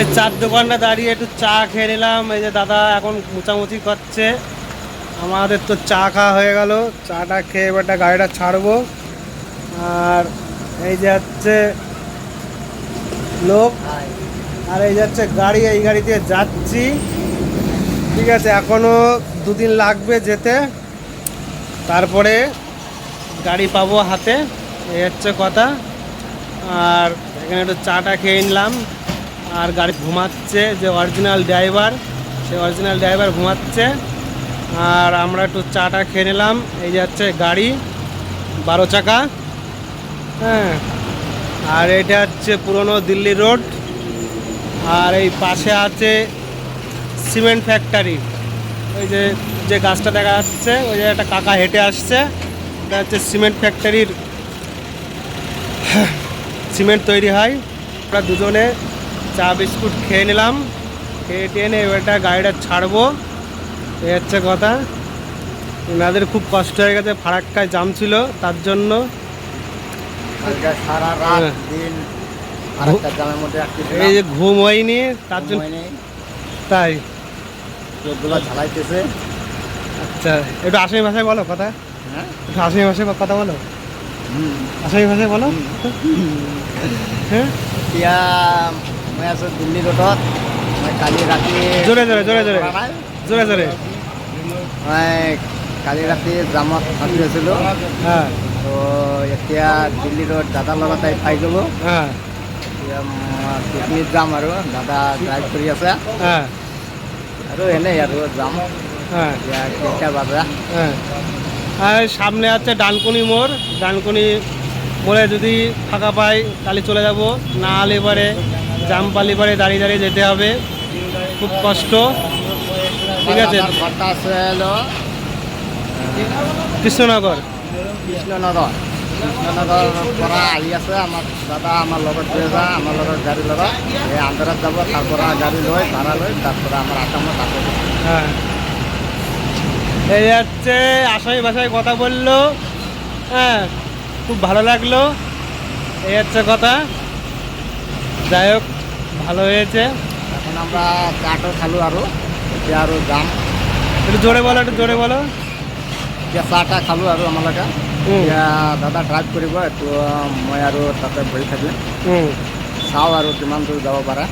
এই চার দোকানটা দাঁড়িয়ে একটু চা খেয়ে নিলাম। এই যে দাদা এখন মোচামুচি করছে। আমাদের তো চা খাওয়া হয়ে গেল। চাটা খেয়ে এবারটা গাড়িটা ছাড়বো। আর এই যে হচ্ছে লোক। আর এই যাচ্ছে গাড়ি, এই গাড়িতে যাচ্ছি। ঠিক আছে এখনও দুদিন লাগবে যেতে। তারপরে গাড়ি পাবো হাতে। এই হচ্ছে কথা। আর এখানে একটু চাটা খেয়ে নিলাম। আর গাড়ি ঘুমাচ্ছে, যে অরিজিনাল ড্রাইভার সে অরিজিনাল ড্রাইভার ঘুমাচ্ছে। আর আমরা একটু চাটা খেয়ে নিলাম। এই যে হচ্ছে গাড়ি, বারো চাকা। হ্যাঁ। আর এটা হচ্ছে পুরনো দিল্লি রোড। আর এই পাশে আছে সিমেন্ট ফ্যাক্টরি। ওই যে যে গাছটা দেখা যাচ্ছে, ওই যে একটা কাকা হেঁটে আসছে। এটা হচ্ছে সিমেন্ট ফ্যাক্টরির, সিমেন্ট তৈরি হয়। আমরা দুজনে চা বিস্কুট খেয়ে নিলাম। খেয়ে টেনে এবারটা গাড়িটা ছাড়বো। এই হচ্ছে কথা। ওনাদের খুব কষ্ট হয়ে গেছে ফারাক্কায় জাম ছিল তার জন্য। সারা রাত হ্যাঁ। দিন এই যে ঘুম হয়নি তার জন্য তাই। চোখগুলো ঝালাইতেছে। আচ্ছা একটু আসামি ভাষায় বলো কথা। হ্যাঁ? একটু আসামি ভাষায় কথা বলো। আসামি ভাষায় বলো। হ্যাঁ? আছো দিল্লী ৰোডত মই কালি ৰাতি জোরে জোরে জোরে জোরে জোরে জোরে মই কালি ৰাতি জামত ফাঁচি আছিলোঁ। হ্যাঁ তো এতিয়া দিল্লী ৰোড দাদাৰ লগত আহি পাই গ'লোঁ। পিকনিক যাম আৰু। দাদা ড্ৰাইভ কৰি আছে। আৰু এনেই আৰু যাম। কেইটা বাজা। সামনে আছে ডানকুনি মোড়। ডানকুনি মোড়ে যদি ফাঁকা পাই তাহলে চলে যাব। না হলে এবারে জামপালি পারে দাঁড়িয়ে দাঁড়িয়ে যেতে হবে। খুব কষ্ট। ঠিক আছে। কৃষ্ণনগর। কৃষ্ণনগৰ কৃষ্ণনগৰৰ পৰা আহি আছে আমাৰ দাদা আমাৰ লগত আমাৰ লগত গাড়ী লগত এই আন্ধাৰত যাব তাৰ পৰা গাড়ী লৈ ভাড়া লৈ তাৰ পৰা আমাৰ আসামত আকৌ হ্যাঁ। এই আসামি ভাষায় কথা বলল। হ্যাঁ খুব ভালো লাগল। এই হচ্ছে কথা। যাই হোক। ভালো হয়েছে। এখন আমরা চাটো খালোঁ আৰু এতিয়া আৰু যাম একটু জোরে বলো একটু জোরে বলো। চাহ তাহ খালোঁ আৰু আমালোকে এতিয়া দাদা ড্ৰাইভ কৰিব এইটো মই আৰু তাতে বহি থাকিম। চাওঁ আৰু কিমান দূৰ যাব পাৰে।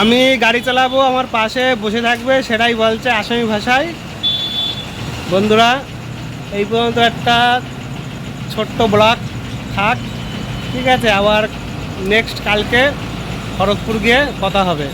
আমি গাড়ি চালাবো আমার পাশে বসে থাকবে সেটাই বলছে আসামি ভাষায়। বন্ধুরা এই পর্যন্ত একটা ছোট্ট ব্লক থাক। ঠিক আছে আবার নেক্সট কালকে। খড়গপুর গিয়ে কথা হবে।